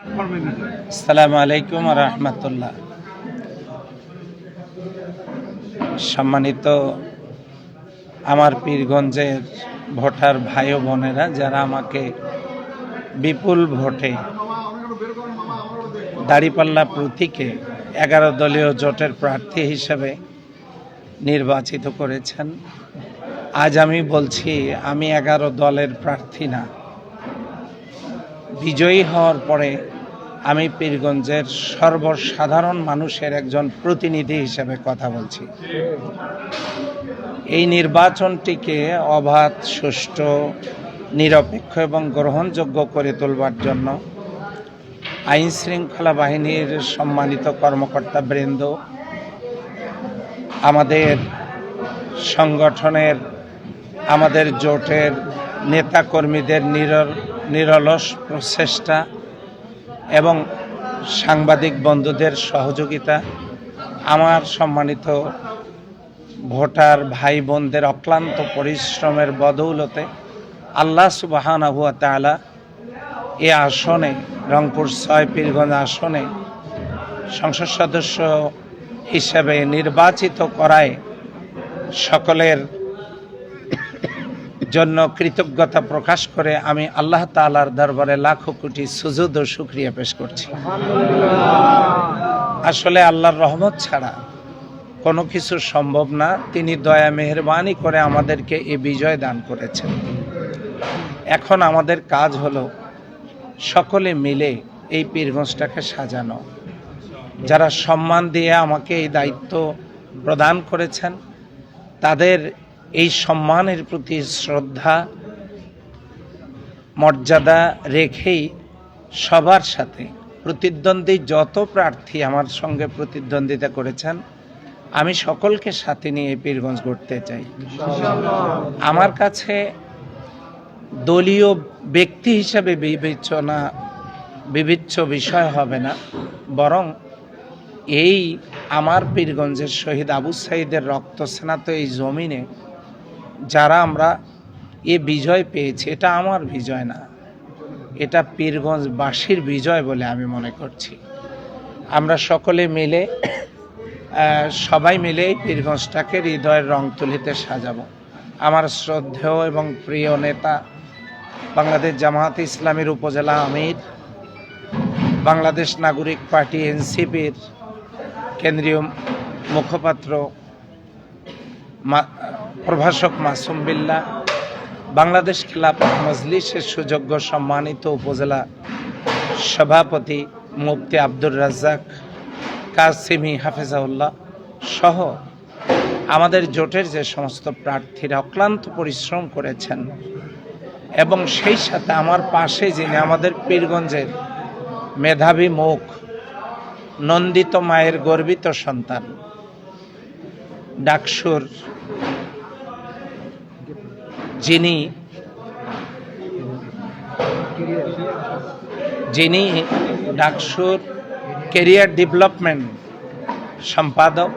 আসসালামু আলাইকুম রহমতুল্লাহ। সম্মানিত আমার পীরগঞ্জের ভোটার ভাই বোনেরা, যারা আমাকে বিপুল ভোটে দাড়িপাল্লা প্রতীকে এগারো দলীয় জোটের প্রার্থী হিসেবে নির্বাচিত করেছেন। আজ আমি বলছি, আমি এগারো দলের প্রার্থী না। বিজয়ী হওয়ার পরে আমি পীরগঞ্জের সর্বসাধারণ মানুষের একজন প্রতিনিধি হিসেবে কথা বলছি। এই নির্বাচনটিকে অবাধ, সুষ্ঠু, নিরপেক্ষ এবং গ্রহণযোগ্য করে তোলবার জন্য আইন শৃঙ্খলা বাহিনীর সম্মানিত কর্মকর্তা বৃন্দ, আমাদের সংগঠনের, আমাদের জোটের নেতাকর্মীদের নিরল নিরলস প্রচেষ্টা এবং সাংবাদিক বন্ধুদের সহযোগিতা, আমার সম্মানিত ভোটার ভাই বোনদের অক্লান্ত পরিশ্রমের বদৌলতে আল্লাহ সুবাহানা হুয়া তালা এ আসনে, রংপুর ছয় পীরগঞ্জ আসনে সংসদ সদস্য হিসেবে নির্বাচিত করায় সকলের জন্য কৃতজ্ঞতা প্রকাশ করে আমি আল্লাহ তালার দরবারে লাখো কোটি সুজুদ ও শুক্রিয়া পেশ করছি। আসলে আল্লাহর রহমত ছাড়া কোনো কিছু সম্ভব না। তিনি দয়া মেহরবানি করে আমাদেরকে এ বিজয় দান করেছেন। এখন আমাদের কাজ হলো সকলে মিলে এই পীরগঞ্জটাকে সাজানো। যারা সম্মান দিয়ে আমাকে এই দায়িত্ব প্রদান করেছেন, তাদের এই সম্মানের প্রতি শ্রদ্ধা, মর্যাদা রেখেই সবার সাথে প্রতিদ্বন্দ্বী যত প্রার্থী আমার সঙ্গে প্রতিদ্বন্দ্বিতা করেছেন, আমি সকলকে সাথে নিয়ে পীরগঞ্জ গড়তে চাই। আমার কাছে দলীয় ব্যক্তি হিসাবে বিবেচনা, বিবেচ্য বিষয় হবে না, বরং এই আমার পীরগঞ্জের শহীদ আবু সাইদের রক্ত স্নাত এই জমিনে যারা আমরা এ বিজয় পেয়েছি, এটা আমার বিজয় না। এটা পীরগঞ্জবাসীর বিজয় বলে আমি মনে করছি। আমরা সকলে মিলে সবাই মিলে এই পীরগঞ্জটাকে হৃদয়ের রং তুলিতে সাজাবো। আমার শ্রদ্ধেয় এবং প্রিয় নেতা বাংলাদেশ জামায়াত ইসলামের উপজেলা আমির, বাংলাদেশ নাগরিক পার্টি এনসিপির কেন্দ্রীয় মুখপাত্র প্রভাষক মাসুম বিল্লা, বাংলাদেশ খেলাফত মজলিসের সুযোগ্য সম্মানিত উপজেলা সভাপতি মুফতি আব্দুর রাজ্জাক, কাসিমি হাফেজাউল্লাহ সহ আমাদের জোটের যে সমস্ত প্রার্থীরা অক্লান্ত পরিশ্রম করেছেন এবং সেই সাথে আমার পাশে যিনি আমাদের পীরগঞ্জের মেধাবী মুখ, নন্দিত মায়ের গর্বিত সন্তান, ডাকসুর যিনি যিনি ডাকসুর কেরিয়ার ডেভেলপমেন্ট সম্পাদক,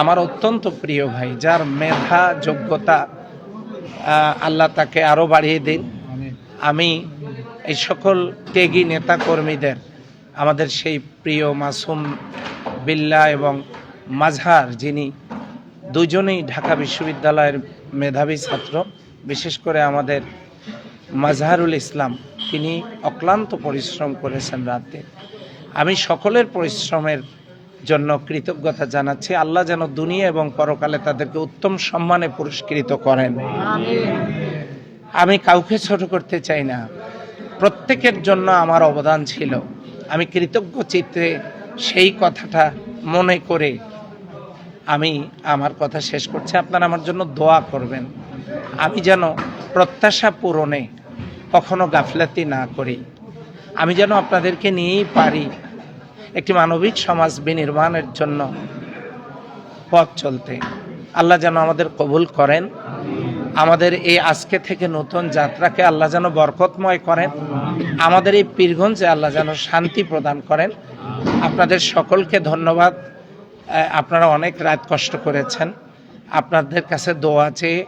আমার অত্যন্ত প্রিয় ভাই, যার মেধা, যোগ্যতা আল্লাহ তাকে আরও বাড়িয়ে দিন। আমি এই সকল ত্যাগী নেতা কর্মীদের আমাদের সেই প্রিয় মাসুম বিল্লা এবং মাঝহার যিনি দুজনেই ঢাকা বিশ্ববিদ্যালয়ের মেধাবী ছাত্র। বিশেষ করে আমাদের মাজহারুল ইসলাম, তিনি অক্লান্ত পরিশ্রম করেছেন রাতে। আমি সকলের পরিশ্রমের জন্য কৃতজ্ঞতা জানাচ্ছি। আল্লাহ যেন দুনিয়া এবং পরকালে তাদেরকে উত্তম সম্মানে পুরস্কৃত করেন। আমি কাউকে ছোট করতে চাই না। প্রত্যেকের জন্য আমার অবদান ছিল। আমি কৃতজ্ঞ চিত্রে সেই কথাটা মনে করে আমি আমার কথা শেষ করছি। আপনারা আমার জন্য দোয়া করবেন। আমি যেন প্রত্যাশা পূরণে কখনো গাফলাতি না করি। আমি যেন আপনাদেরকে নিয়েই পারি একটি মানবিক সমাজ বিনির্মাণের জন্য পথ চলতে। আল্লাহ যেন আমাদের কবুল করেন। আমাদের এই আজকে থেকে নতুন যাত্রাকে আল্লাহ যেন বরকতময় করেন। আমাদের এই পীরগঞ্জে আল্লাহ যেন শান্তি প্রদান করেন। আপনাদের সকলকে ধন্যবাদ। আপনারা অনেক রাত কষ্ট করেছেন। আপনাদের কাছে দোয়া চেয়ে,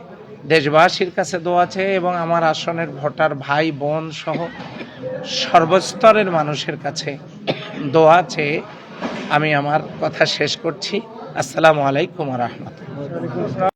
দেশবাসীর কাছে দোয়া চেয়ে এবং আমার আসনের ভোটার ভাই, বোন সহ সর্বস্তরের মানুষের কাছে দোয়া চেয়ে আমি আমার কথা শেষ করছি। আসসালামু আলাইকুম রহমতুল্লাহ।